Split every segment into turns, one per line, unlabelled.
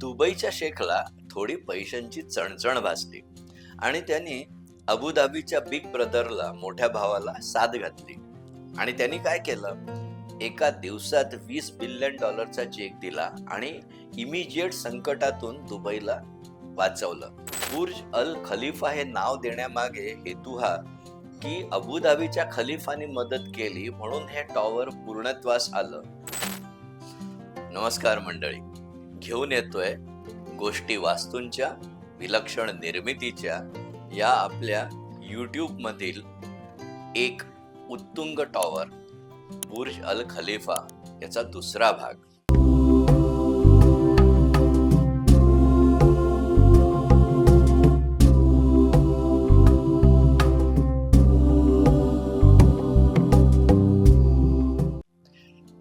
दुबईच्या शेखला थोडी पैशांची चणचण भासली आणि त्यांनी अबुधाबीच्या बिग ब्रदरला मोठ्या भावाला साथ घातली. आणि त्यांनी काय केलं? एका दिवसात वीस बिलियन डॉलरचा चेक दिला आणि इमिजिएट संकटातून दुबईला वाचवलं. बुर्ज अल खलिफा हे नाव देण्यामागे हेतू हा की अबुधाबीच्या खलिफानी मदत केली म्हणून हे टॉवर पूर्णत्वास आलं. नमस्कार मंडळी. घेऊन येतोय गोष्टी वास्तूंच्या विलक्षण निर्मितीच्या या आपल्या यूट्यूबमधील एक उत्तुंग टॉवर बुर्ज अल खलिफा याचा दुसरा भाग.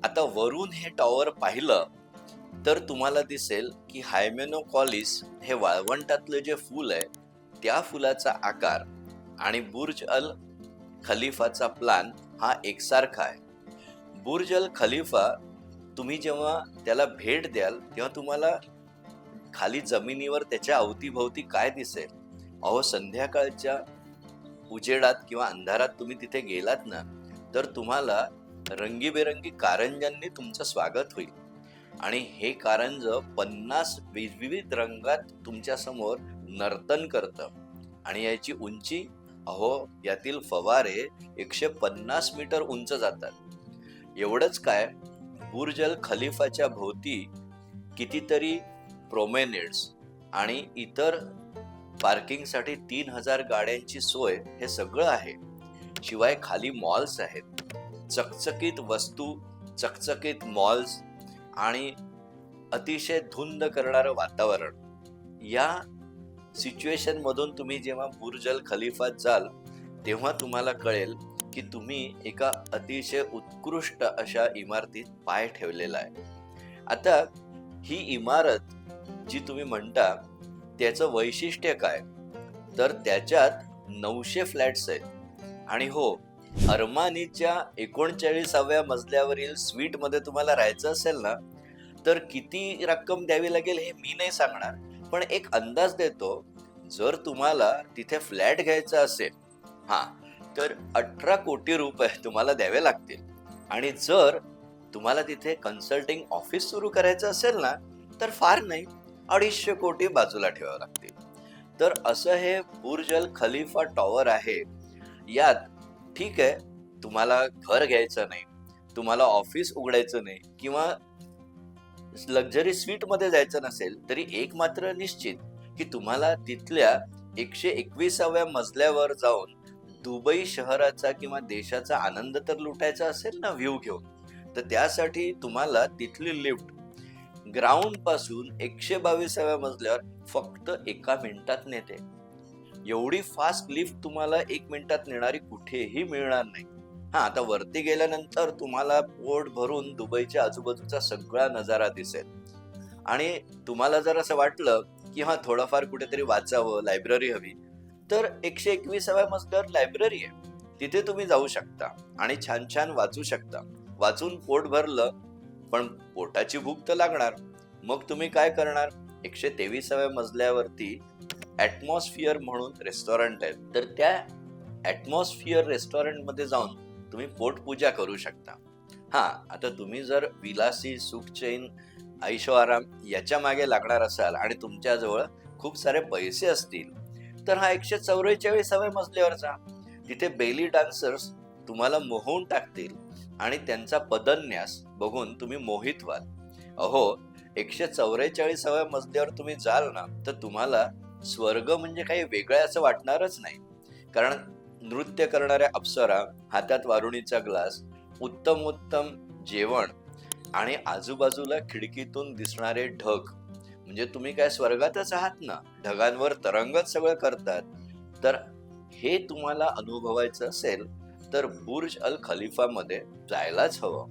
आता वरून हे टॉवर पाहिलं तर तुम्हाला दिसेल की हायमेनोकॉलिस हे वाळवंटातलं जे फूल आहे त्या फुलाचा आकार आणि बुर्ज अल खलिफाचा प्लान हा एकसारखा आहे. बुर्ज अल खलिफा तुम्ही जेव्हा त्याला भेट द्याल तेव्हा तुम्हाला खाली जमिनीवर त्याच्या अवतीभोवती काय दिसेल? अहो संध्याकाळच्या उजेडात किंवा अंधारात तुम्ही तिथे गेलात ना तर तुम्हाला रंगीबेरंगी कारंजांनी तुमचं स्वागत होईल. आणि हे कारंज पन्नास विविध रंगात तुमच्यासमोर नर्तन करतं आणि याची उंची अहो यातील फवारे एकशे पन्नास मीटर उंच जातात. एवढंच काय बुर्जल खलिफाच्या भोवती कितीतरी प्रोमेनेड्स आणि इतर पार्किंगसाठी तीन हजार गाड्यांची सोय हे सगळं आहे. शिवाय खाली मॉल्स आहेत. चकचकीत वस्तू चकचकीत मॉल्स आणि अतिशय धुंद करणारं वातावरण. या सिच्युएशन मधून तुम्ही जेव्हा बुर्जल खलिफात जाल तेव्हा तुम्हाला कळेल की तुम्ही एका अतिशय उत्कृष्ट अशा इमारतीत पाय ठेवलेला आहे. आता ही इमारत जी तुम्ही म्हणता त्याचं वैशिष्ट्य काय? तर त्याच्यात नऊशे फ्लॅट्स आहेत. आणि हो अरमानीच्या एकोणचाळीसाव्या मजल्यावरील स्वीटमध्ये तुम्हाला राहायचं असेल ना तर किती रक्कम द्यावी लागेल हे मी नाही सांगणार. पण एक अंदाज देतो जर तुम्हाला तिथे फ्लॅट घ्यायचा असेल हां तर अठरा कोटी रुपये तुम्हाला द्यावे लागतील. आणि जर तुम्हाला तिथे कन्सल्टिंग ऑफिस सुरू करायचं असेल ना तर फार नाही अडीचशे कोटी बाजूला ठेवावे लागतील. तर असं हे बुर्जल खलिफा टॉवर आहे यात ठीक आहे तुम्हाला घर घ्यायचं नाही तुम्हाला ऑफिस उघडायचं नाही किंवा लक्झरी स्वीटमध्ये जायचं नसेल तरी एक मात्र निश्चित की तुम्हाला तिथल्या एकशे एकविसाव्या मजल्यावर जाऊन दुबई शहराचा किंवा देशाचा आनंद तर लुटायचा असेल ना व्ह्यू घेऊन तर त्यासाठी तुम्हाला तिथली लिफ्ट ग्राउंडपासून एकशे बावीसाव्या मजल्यावर फक्त एका मिनिटात नेते. एवढी फास्ट लिफ्ट तुम्हाला एक मिनिटात नेणारी कुठेही मिळणार नाही. हा आता वरती गेल्यानंतर तुम्हाला पोट भरून दुबईच्या आजूबाजूचा सगळा नजारा दिसेल. आणि तुम्हाला जर असं वाटलं की हा थोडंफार कुठेतरी वाचावं लायब्ररी हवी तर एकशे एकविसाव्या मजल्यावर लायब्ररी आहे. तिथे तुम्ही जाऊ शकता आणि छान छान वाचू शकता. वाचून पोट भरलं पण पोटाची भूक तर लागणार. मग तुम्ही काय करणार? एकशे तेविसाव्या मजल्यावरती ॲटमॉस्फिअर म्हणून रेस्टॉरंट आहेत. तर त्या ॲटमॉस्फिअर रेस्टॉरंटमध्ये जाऊन तुम्ही पोटपूजा करू शकता. हां आता तुम्ही जर विलासी सुखचैन ऐशो आराम याच्या मागे लागणार असाल आणि तुमच्याजवळ खूप सारे पैसे असतील तर हा एकशे चौवेचाळीसाव्या मजल्यावर जा तिथे बेली डान्सर्स तुम्हाला मोहून टाकतील आणि त्यांचा पदन्यास बघून तुम्ही मोहित व्हाल अहो एकशे चौवेचाळीसाव्या मजल्यावर तुम्ही जाल ना तर तुम्हाला स्वर्ग म्हणजे काही वेगळं असं वाटणारच नाही. कारण नृत्य करणाऱ्या अप्सरा हातात वारुणीचा ग्लास उत्तम उत्तम जेवण आणि आजूबाजूला खिडकीतून दिसणारे ढग. म्हणजे तुम्ही काय स्वर्गातच आहात ना? ढगांवर तरंगत सगळं करतात. तर हे तुम्हाला अनुभवायचं असेल तर बुर्ज अल खलिफामध्ये जायलाच हवं.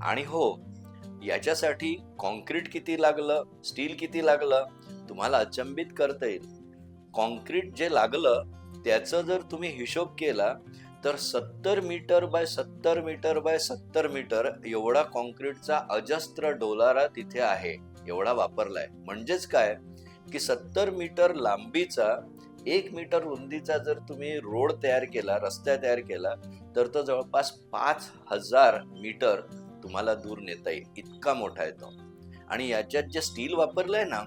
आणि हो याच्यासाठी कॉन्क्रीट किती लागलं स्टील किती लागलं तुम्हाला अचंबित करता येईल. कॉन्क्रीट जे लागलं त्याचं जर तुम्ही हिशोब केला तर सत्तर मीटर बाय सत्तर मीटर बाय सत्तर मीटर एवढा कॉन्क्रीटचा अजस्त्र डोलारा तिथे आहे एवढा वापरलाय. म्हणजेच काय? की सत्तर मीटर लांबीचा एक मीटर रुंदीचा जर तुम्ही रोड तयार केला रस्ता तयार केला तर तो जवळपास पाच हजार मीटर तुम्हाला दूर नेता येईल इतका मोठा आहे तो. आणि याच्यात जे स्टील वापरलंय ना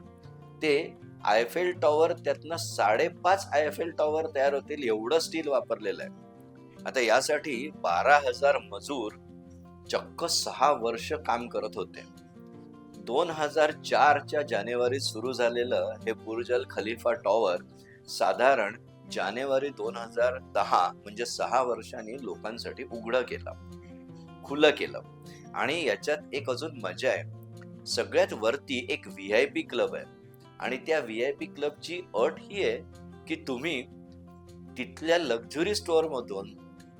ते आयफेल टॉवर त्यातनं साडेपाच आयफेल टॉवर तयार होतील एवढं स्टील वापरलेलं आहे. आता यासाठी बारा हजार मजूर चक्क सहा वर्ष काम करत होते. दोन हजार चारच्या जानेवारीत सुरू झालेलं हे बुर्जल खलिफा टॉवर साधारण जानेवारी दोन हजार दहा म्हणजे सहा वर्षांनी लोकांसाठी उघडं केलं खुलं केलं. आणि याच्यात एक अजून मजा आहे. सगळ्यात वरती एक व्ही आय पी क्लब आहे. आणि त्या व्ही आय पी क्लबची अट ही आहे की तुम्ही तिथल्या लक्झरी स्टोअरमधून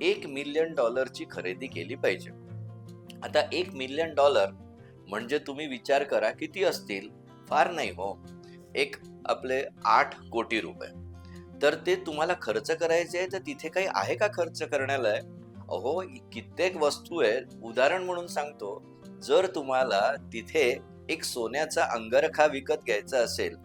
एक मिलियन डॉलरची खरेदी केली पाहिजे. आता एक मिलियन डॉलर म्हणजे तुम्ही विचार करा किती असतील? फार नाही हो. एक आपले आठ कोटी रुपये. तर ते तुम्हाला खर्च करायचे आहे तर तिथे काही आहे का खर्च करण्याला अहो कित्येक वस्तू आहेत. उदाहरण म्हणून सांगतो जर तुम्हाला तिथे एक सोन्याचा अंगरखा विकत घ्यायचा असेल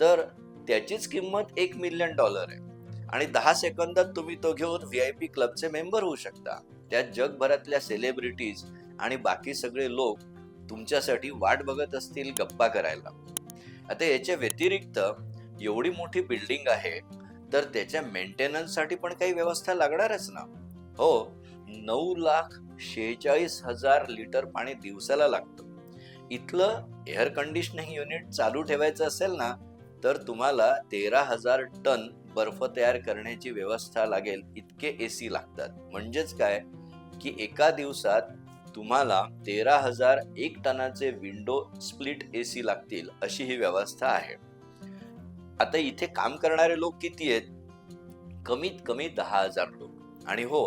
तर त्याचीच किंमत एक मिलियन डॉलर आहे. आणि दहा सेकंदात तुम्ही तो घेऊन व्ही आय पी क्लबचे मेंबर होऊ शकता. त्यात जगभरातल्या सेलिब्रिटीज आणि बाकी सगळे लोक तुमच्यासाठी वाट बघत असतील गप्पा करायला. आता याच्या व्यतिरिक्त एवढी मोठी बिल्डिंग आहे तर त्याच्या मेंटेनन्ससाठी पण काही व्यवस्था लागणारच ना? हो नऊ लाख शेहेचाळीस हजार लिटर पाणी दिवसाला लागतं. इथलं एअर कंडिशनिंग युनिट चालू ठेवायचं असेल ना तर तुम्हाला तेरा हजार टन बर्फ तयार करण्याची व्यवस्था लागेल इतके ए सी लागतात. म्हणजेच काय? की एका दिवसात तुम्हाला तेरा हजार एक टनाचे विंडो स्प्लिट ए सी लागतील अशी ही व्यवस्था आहे. आता इथे काम करणारे लोक किती आहेत? कमीत कमी दहा हजार लोक. आणि हो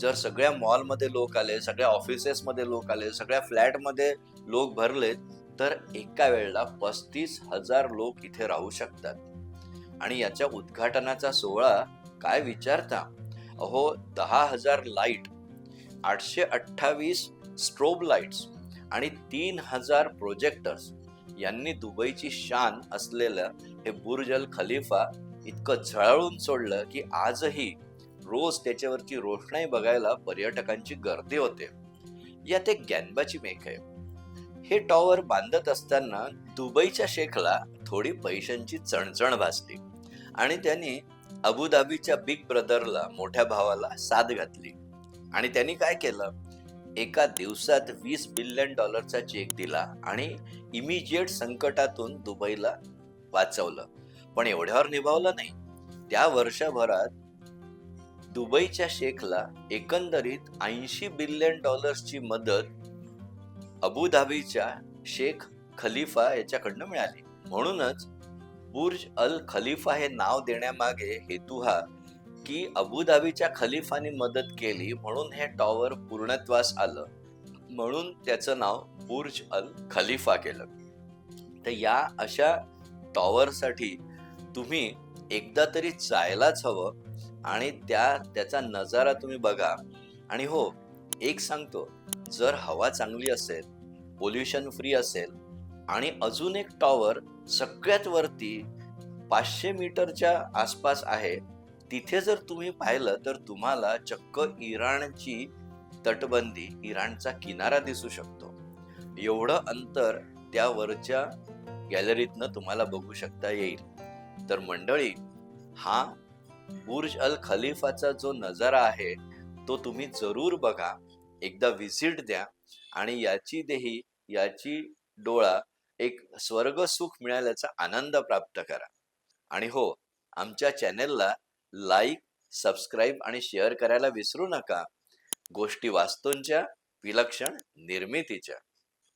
जर सगळ्या मॉलमध्ये लोक आले सगळ्या ऑफिसेसमध्ये लोक आले सगळ्या फ्लॅटमध्ये लोक भरलेत तर एका वेळेला पस्तीस हजार लोक इथे राहू शकतात. आणि याच्या उद्घाटनाचा सोहळा काय विचारता? अहो दहा हजार लाइट आठशे अठ्ठावीस स्ट्रोब लाईट्स आणि तीन हजार प्रोजेक्टर्स. यांनी दुबईची शान असलेलं हे बुर्जल खलिफा इतकं झळाळून सोडलं की आजही रोज त्याच्यावरची रोषणाई बघायला पर्यटकांची गर्दी होते. यात एक गॅनबाची मेक आहे. हे टॉवर बांधत असताना दुबईच्या शेखला थोडी पैशांची चणचण भासली आणि त्यांनी अबुधाबीच्या बिग ब्रदरला मोठ्या भावाला साथ घातली. आणि त्यांनी काय केलं? एका दिवसात वीस बिलियन डॉलरचा चेक दिला आणि इमिजिएट संकटातून दुबईला वाचवलं. पण एवढ्यावर निभावलं नाही. त्या वर्षभरात दुबईच्या शेखला एकंदरीत ऐंशी बिलियन डॉलर्सची मदत अबुधाबीच्या शेख खलिफा याच्याकडनं मिळाली. म्हणूनच बुर्ज अल खलिफा हे नाव देण्यामागे हेतू हा की अबुधाबीच्या खलिफाने मदत केली म्हणून हे टॉवर पूर्णत्वास आलं. म्हणून त्याचं नाव बुर्ज अल खलिफा केलं. तर या अशा टॉवरसाठी तुम्ही एकदा तरी जायलाच हवं. आणि त्या त्याचा नजारा तुम्ही बघा. आणि हो एक सांगतो जर हवा चांगली असेल पोल्युशन फ्री असेल आणि अजून एक टॉवर सगळ्यात वरती पाचशे मीटरच्या आसपास आहे तिथे जर तुम्ही पाहिलं तर तुम्हाला चक्क इराणची तटबंदी इराणचा किनारा दिसू शकतो. एवढं अंतर त्या वरच्या गॅलरीतनं तुम्हाला बघू शकता येईल. तर मंडळी हा बुर्ज अल खलिफाचा जो नजारा आहे तो तुम्ही जरूर बघा. एकदा व्हिजिट द्या आणि याची देही याची डोळा एक स्वर्ग सुख मिळाल्याचा आनंद प्राप्त करा. आणि हो आमच्या चॅनेलला लाईक सबस्क्राईब आणि शेअर करायला विसरू नका. गोष्टी वास्तूंच्या विलक्षण निर्मितीच्या.